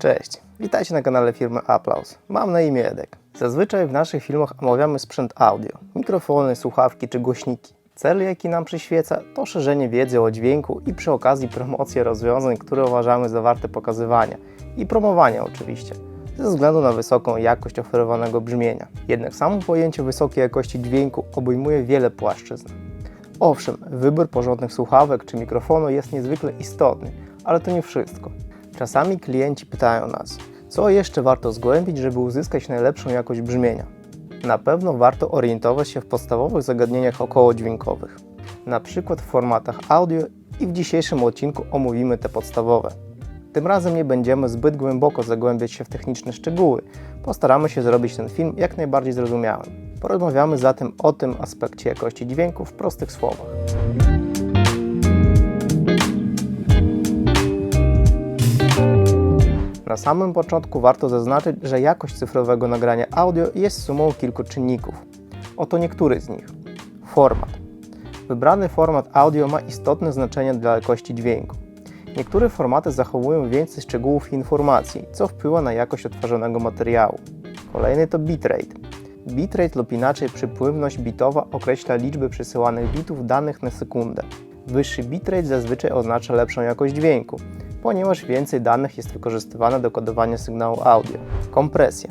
Cześć, witajcie na kanale firmy Applaus. Mam na imię Edek. Zazwyczaj w naszych filmach omawiamy sprzęt audio, mikrofony, słuchawki czy głośniki. Cel, jaki nam przyświeca, to szerzenie wiedzy o dźwięku i przy okazji promocja rozwiązań, które uważamy za warte pokazywania i promowania oczywiście, ze względu na wysoką jakość oferowanego brzmienia. Jednak samo pojęcie wysokiej jakości dźwięku obejmuje wiele płaszczyzn. Owszem, wybór porządnych słuchawek czy mikrofonu jest niezwykle istotny, ale to nie wszystko. Czasami klienci pytają nas, co jeszcze warto zgłębić, żeby uzyskać najlepszą jakość brzmienia. Na pewno warto orientować się w podstawowych zagadnieniach okołodźwiękowych, na przykład w formatach audio i w dzisiejszym odcinku omówimy te podstawowe. Tym razem nie będziemy zbyt głęboko zagłębiać się w techniczne szczegóły, postaramy się zrobić ten film jak najbardziej zrozumiałym. Porozmawiamy zatem o tym aspekcie jakości dźwięku w prostych słowach. Na samym początku warto zaznaczyć, że jakość cyfrowego nagrania audio jest sumą kilku czynników. Oto niektóre z nich. Format. Wybrany format audio ma istotne znaczenie dla jakości dźwięku. Niektóre formaty zachowują więcej szczegółów i informacji, co wpływa na jakość odtwarzanego materiału. Kolejny to bitrate. Bitrate lub inaczej przypływność bitowa określa liczbę przesyłanych bitów danych na sekundę. Wyższy bitrate zazwyczaj oznacza lepszą jakość dźwięku, ponieważ więcej danych jest wykorzystywane do kodowania sygnału audio. Kompresja.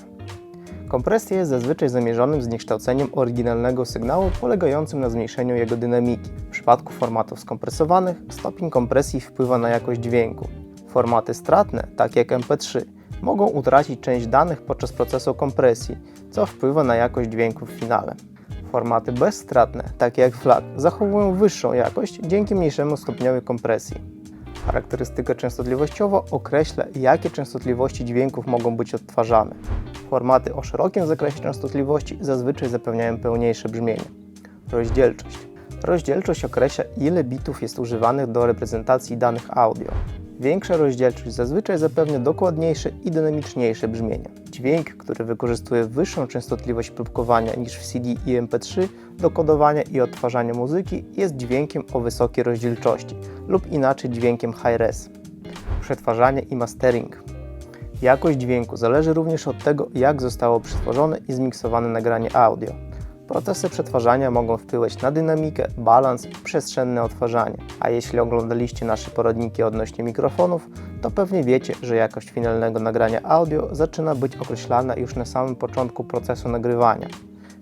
Kompresja jest zazwyczaj zamierzonym zniekształceniem oryginalnego sygnału polegającym na zmniejszeniu jego dynamiki. W przypadku formatów skompresowanych stopień kompresji wpływa na jakość dźwięku. Formaty stratne, takie jak MP3, mogą utracić część danych podczas procesu kompresji, co wpływa na jakość dźwięku w finale. Formaty bezstratne, takie jak FLAC, zachowują wyższą jakość dzięki mniejszemu stopniowi kompresji. Charakterystyka częstotliwościowa określa, jakie częstotliwości dźwięków mogą być odtwarzane. Formaty o szerokim zakresie częstotliwości zazwyczaj zapewniają pełniejsze brzmienie. Rozdzielczość. Rozdzielczość określa, ile bitów jest używanych do reprezentacji danych audio. Większa rozdzielczość zazwyczaj zapewnia dokładniejsze i dynamiczniejsze brzmienie. Dźwięk, który wykorzystuje wyższą częstotliwość próbkowania niż w CD i MP3 do kodowania i odtwarzania muzyki, jest dźwiękiem o wysokiej rozdzielczości lub inaczej dźwiękiem high-res. Przetwarzanie i mastering. Jakość dźwięku zależy również od tego, jak zostało przetworzone i zmiksowane nagranie audio. Procesy przetwarzania mogą wpływać na dynamikę, balans i przestrzenne odtwarzanie. A jeśli oglądaliście nasze poradniki odnośnie mikrofonów, to pewnie wiecie, że jakość finalnego nagrania audio zaczyna być określana już na samym początku procesu nagrywania,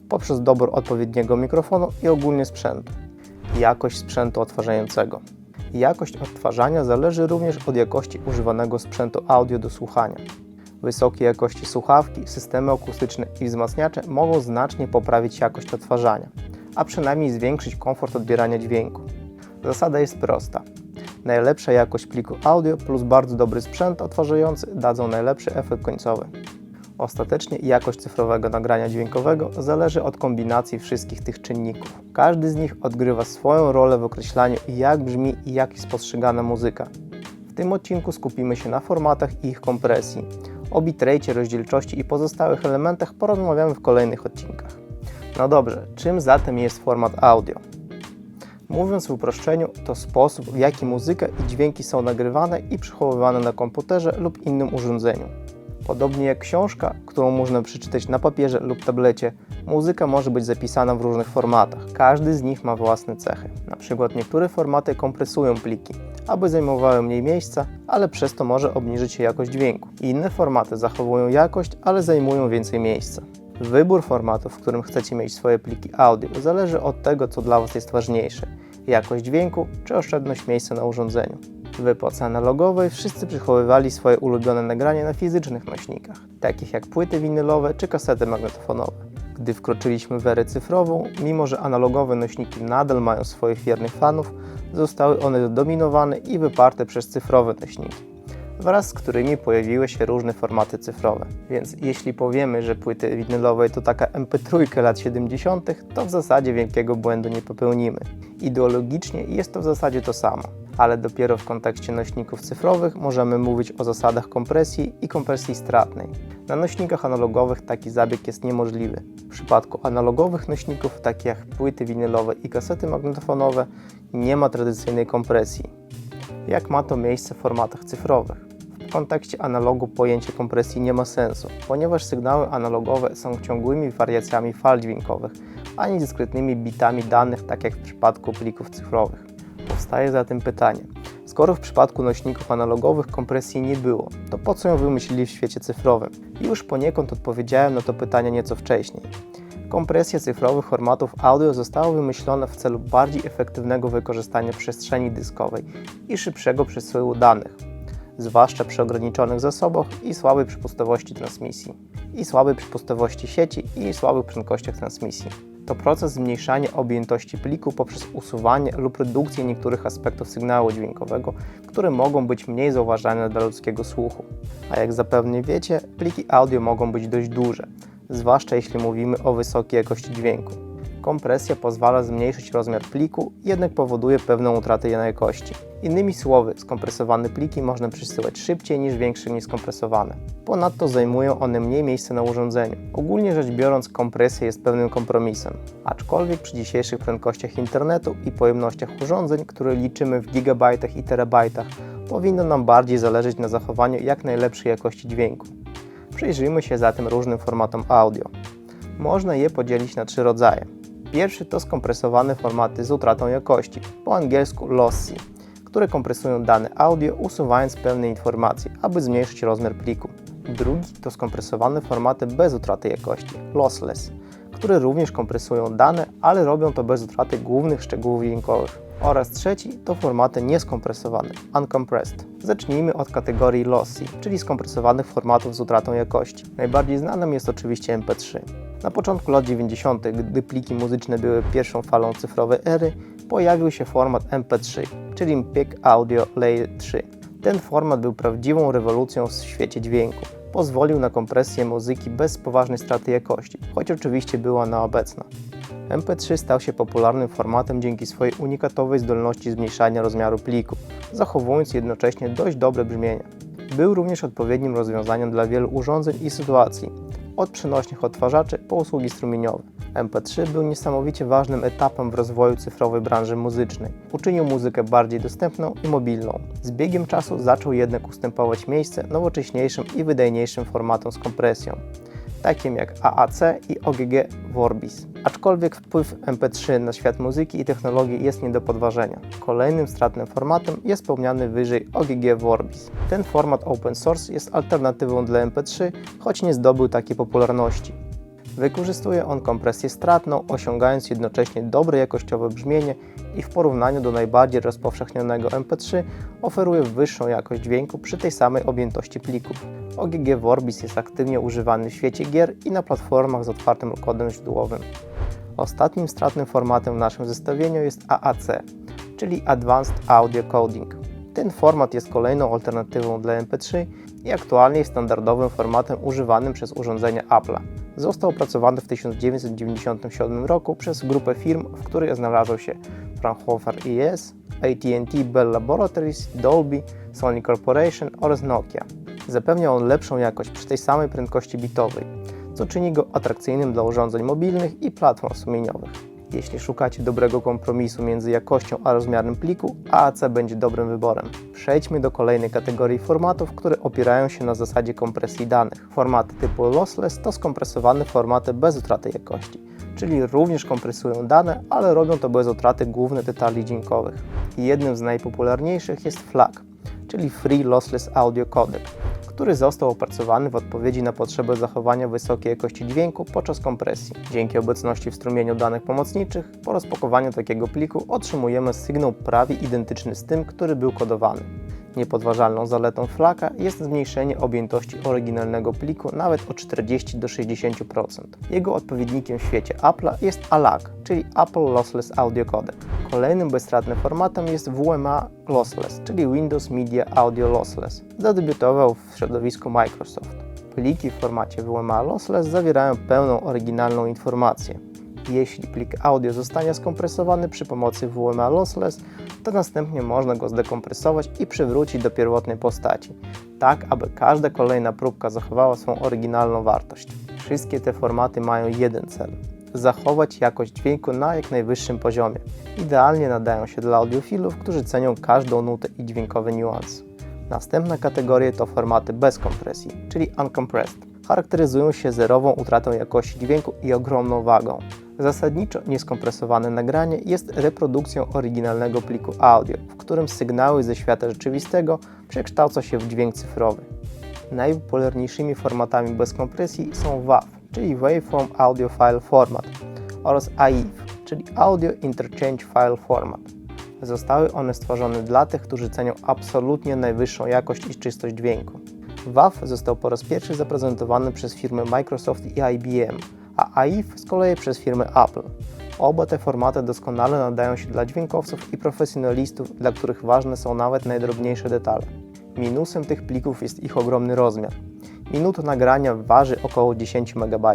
poprzez dobór odpowiedniego mikrofonu i ogólnie sprzętu. Jakość sprzętu odtwarzającego. Jakość odtwarzania zależy również od jakości używanego sprzętu audio do słuchania. Wysokiej jakości słuchawki, systemy akustyczne i wzmacniacze mogą znacznie poprawić jakość odtwarzania, a przynajmniej zwiększyć komfort odbierania dźwięku. Zasada jest prosta. Najlepsza jakość pliku audio plus bardzo dobry sprzęt odtwarzający dadzą najlepszy efekt końcowy. Ostatecznie jakość cyfrowego nagrania dźwiękowego zależy od kombinacji wszystkich tych czynników. Każdy z nich odgrywa swoją rolę w określaniu jak brzmi i jak jest postrzegana muzyka. W tym odcinku skupimy się na formatach i ich kompresji. O bitrate, rozdzielczości i pozostałych elementach porozmawiamy w kolejnych odcinkach. No dobrze, czym zatem jest format audio? Mówiąc w uproszczeniu, to sposób, w jaki muzyka i dźwięki są nagrywane i przechowywane na komputerze lub innym urządzeniu. Podobnie jak książka, którą można przeczytać na papierze lub tablecie, muzyka może być zapisana w różnych formatach. Każdy z nich ma własne cechy. Na przykład niektóre formaty kompresują pliki, aby zajmowały mniej miejsca, ale przez to może obniżyć się jakość dźwięku. Inne formaty zachowują jakość, ale zajmują więcej miejsca. Wybór formatu, w którym chcecie mieć swoje pliki audio, zależy od tego, co dla Was jest ważniejsze jakość dźwięku czy oszczędność miejsca na urządzeniu. W epoce analogowej wszyscy przechowywali swoje ulubione nagrania na fizycznych nośnikach, takich jak płyty winylowe czy kasety magnetofonowe. Gdy wkroczyliśmy w erę cyfrową, mimo że analogowe nośniki nadal mają swoich wiernych fanów, zostały one zdominowane i wyparte przez cyfrowe nośniki wraz z którymi pojawiły się różne formaty cyfrowe. Więc jeśli powiemy, że płyty winylowe to taka MP3 lat 70., to w zasadzie wielkiego błędu nie popełnimy. Ideologicznie jest to w zasadzie to samo, ale dopiero w kontekście nośników cyfrowych możemy mówić o zasadach kompresji i kompresji stratnej. Na nośnikach analogowych taki zabieg jest niemożliwy. W przypadku analogowych nośników, takich jak płyty winylowe i kasety magnetofonowe, nie ma tradycyjnej kompresji, jak ma to miejsce w formatach cyfrowych W kontekście analogu pojęcie kompresji nie ma sensu, ponieważ sygnały analogowe są ciągłymi wariacjami fal dźwiękowych, a nie dyskretnymi bitami danych, tak jak w przypadku plików cyfrowych. Powstaje zatem pytanie, skoro w przypadku nośników analogowych kompresji nie było, to po co ją wymyślili w świecie cyfrowym? I już poniekąd odpowiedziałem na to pytanie nieco wcześniej. Kompresja cyfrowych formatów audio została wymyślona w celu bardziej efektywnego wykorzystania przestrzeni dyskowej i szybszego przesyłu danych, zwłaszcza przy ograniczonych zasobach i słabej przepustowości transmisji, i słabej przepustowości sieci i słabych prędkościach transmisji. To proces zmniejszania objętości pliku poprzez usuwanie lub redukcję niektórych aspektów sygnału dźwiękowego, które mogą być mniej zauważalne dla ludzkiego słuchu. A jak zapewne wiecie, pliki audio mogą być dość duże, zwłaszcza jeśli mówimy o wysokiej jakości dźwięku. Kompresja pozwala zmniejszyć rozmiar pliku, jednak powoduje pewną utratę jakości. Innymi słowy, skompresowane pliki można przesyłać szybciej niż większe nieskompresowane. Ponadto zajmują one mniej miejsca na urządzeniu. Ogólnie rzecz biorąc, kompresja jest pewnym kompromisem. Aczkolwiek przy dzisiejszych prędkościach internetu i pojemnościach urządzeń, które liczymy w gigabajtach i terabajtach, powinno nam bardziej zależeć na zachowaniu jak najlepszej jakości dźwięku. Przyjrzyjmy się zatem różnym formatom audio. Można je podzielić na trzy rodzaje. Pierwszy to skompresowane formaty z utratą jakości, po angielsku lossy, które kompresują dane audio usuwając pewne informacje, aby zmniejszyć rozmiar pliku. Drugi to skompresowane formaty bez utraty jakości, lossless, które również kompresują dane, ale robią to bez utraty głównych szczegółów dźwiękowych. Oraz trzeci to formaty nieskompresowane, uncompressed. Zacznijmy od kategorii lossy, czyli skompresowanych formatów z utratą jakości. Najbardziej znanym jest oczywiście MP3. Na początku lat 90., gdy pliki muzyczne były pierwszą falą cyfrowej ery, pojawił się format MP3, czyli MPEG Audio Layer 3. Ten format był prawdziwą rewolucją w świecie dźwięku. Pozwolił na kompresję muzyki bez poważnej straty jakości, choć oczywiście była ona obecna. MP3 stał się popularnym formatem dzięki swojej unikatowej zdolności zmniejszania rozmiaru pliku, zachowując jednocześnie dość dobre brzmienie. Był również odpowiednim rozwiązaniem dla wielu urządzeń i sytuacji, od przenośnych odtwarzaczy po usługi strumieniowe. MP3 był niesamowicie ważnym etapem w rozwoju cyfrowej branży muzycznej. Uczynił muzykę bardziej dostępną i mobilną. Z biegiem czasu zaczął jednak ustępować miejsce nowocześniejszym i wydajniejszym formatom z kompresją takim jak AAC i OGG Vorbis. Aczkolwiek wpływ MP3 na świat muzyki i technologii jest nie do podważenia. Kolejnym stratnym formatem jest wspomniany wyżej OGG Vorbis. Ten format open source jest alternatywą dla MP3, choć nie zdobył takiej popularności. Wykorzystuje on kompresję stratną, osiągając jednocześnie dobre jakościowe brzmienie i w porównaniu do najbardziej rozpowszechnionego MP3 oferuje wyższą jakość dźwięku przy tej samej objętości plików. OGG Vorbis jest aktywnie używany w świecie gier i na platformach z otwartym kodem źródłowym. Ostatnim stratnym formatem w naszym zestawieniu jest AAC, czyli Advanced Audio Coding. Ten format jest kolejną alternatywą dla MP3 i aktualnie jest standardowym formatem używanym przez urządzenia Apple'a. Został opracowany w 1997 roku przez grupę firm, w której znalazł się Fraunhofer IS, AT&T Bell Laboratories, Dolby, Sony Corporation oraz Nokia. Zapewnia on lepszą jakość przy tej samej prędkości bitowej, co czyni go atrakcyjnym dla urządzeń mobilnych i platform sumieniowych. Jeśli szukacie dobrego kompromisu między jakością a rozmiarem pliku, AAC będzie dobrym wyborem. Przejdźmy do kolejnej kategorii formatów, które opierają się na zasadzie kompresji danych. Formaty typu lossless to skompresowane formaty bez utraty jakości, czyli również kompresują dane, ale robią to bez utraty głównych detali dźwiękowych. Jednym z najpopularniejszych jest FLAC, czyli Free Lossless Audio Codec który został opracowany w odpowiedzi na potrzebę zachowania wysokiej jakości dźwięku podczas kompresji. Dzięki obecności w strumieniu danych pomocniczych, po rozpakowaniu takiego pliku otrzymujemy sygnał prawie identyczny z tym, który był kodowany. Niepodważalną zaletą Flaka jest zmniejszenie objętości oryginalnego pliku nawet o 40 do 60%. Jego odpowiednikiem w świecie Apple'a jest ALAC, czyli Apple Lossless Audio Codec. Kolejnym bezstratnym formatem jest WMA Lossless, czyli Windows Media Audio Lossless. Zadebiutował w środowisku Microsoft. Pliki w formacie WMA Lossless zawierają pełną oryginalną informację. Jeśli plik audio zostanie skompresowany przy pomocy WMA Lossless, to następnie można go zdekompresować i przywrócić do pierwotnej postaci, tak aby każda kolejna próbka zachowała swą oryginalną wartość. Wszystkie te formaty mają jeden cel zachować jakość dźwięku na jak najwyższym poziomie. Idealnie nadają się dla audiofilów, którzy cenią każdą nutę i dźwiękowy niuans. Następna kategoria to formaty bez kompresji, czyli uncompressed. Charakteryzują się zerową utratą jakości dźwięku i ogromną wagą. Zasadniczo nieskompresowane nagranie jest reprodukcją oryginalnego pliku audio, w którym sygnały ze świata rzeczywistego przekształca się w dźwięk cyfrowy. Najpopularniejszymi formatami bez kompresji są WAV, czyli Waveform Audio File Format oraz AIF, czyli Audio Interchange File Format. Zostały one stworzone dla tych, którzy cenią absolutnie najwyższą jakość i czystość dźwięku. WAV został po raz pierwszy zaprezentowany przez firmy Microsoft i IBM, a AIF z kolei przez firmę Apple. Oba te formaty doskonale nadają się dla dźwiękowców i profesjonalistów, dla których ważne są nawet najdrobniejsze detale. Minusem tych plików jest ich ogromny rozmiar. Minuta nagrania waży około 10 MB.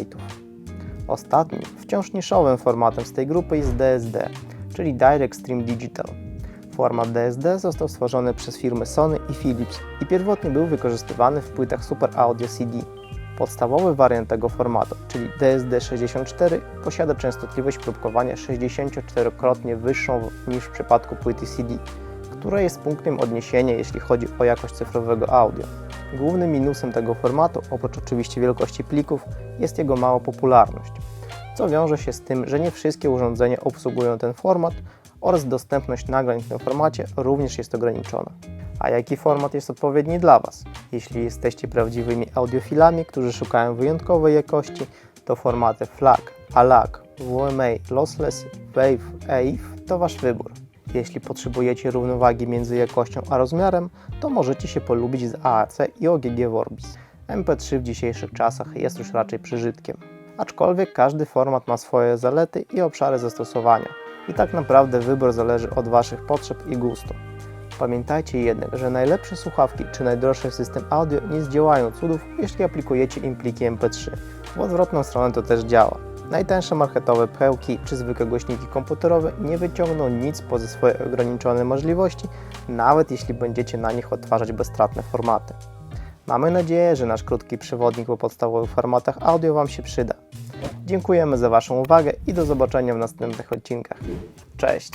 Ostatnim, wciąż niszowym formatem z tej grupy jest DSD, czyli Direct Stream Digital. Format DSD został stworzony przez firmy Sony i Philips i pierwotnie był wykorzystywany w płytach Super Audio CD. Podstawowy wariant tego formatu, czyli DSD64, posiada częstotliwość próbkowania 64-krotnie wyższą niż w przypadku płyty CD, która jest punktem odniesienia, jeśli chodzi o jakość cyfrowego audio. Głównym minusem tego formatu, oprócz oczywiście wielkości plików, jest jego mała popularność, co wiąże się z tym, że nie wszystkie urządzenia obsługują ten format oraz dostępność nagrań w tym formacie również jest ograniczona. A jaki format jest odpowiedni dla Was? Jeśli jesteście prawdziwymi audiofilami, którzy szukają wyjątkowej jakości, to formaty FLAC, ALAC, WMA, Lossless, Wave, AIF to Wasz wybór. Jeśli potrzebujecie równowagi między jakością a rozmiarem, to możecie się polubić z AAC i OGG Vorbis. MP3 w dzisiejszych czasach jest już raczej przyżytkiem. Aczkolwiek każdy format ma swoje zalety i obszary zastosowania. I tak naprawdę wybór zależy od Waszych potrzeb i gustu. Pamiętajcie jednak, że najlepsze słuchawki czy najdroższy system audio nie zdziałają cudów, jeśli aplikujecie im pliki MP3. W odwrotną stronę to też działa. Najtańsze marketowe pełki czy zwykłe głośniki komputerowe nie wyciągną nic poza swoje ograniczone możliwości, nawet jeśli będziecie na nich odtwarzać bezstratne formaty. Mamy nadzieję, że nasz krótki przewodnik po podstawowych formatach audio Wam się przyda. Dziękujemy za Waszą uwagę i do zobaczenia w następnych odcinkach. Cześć!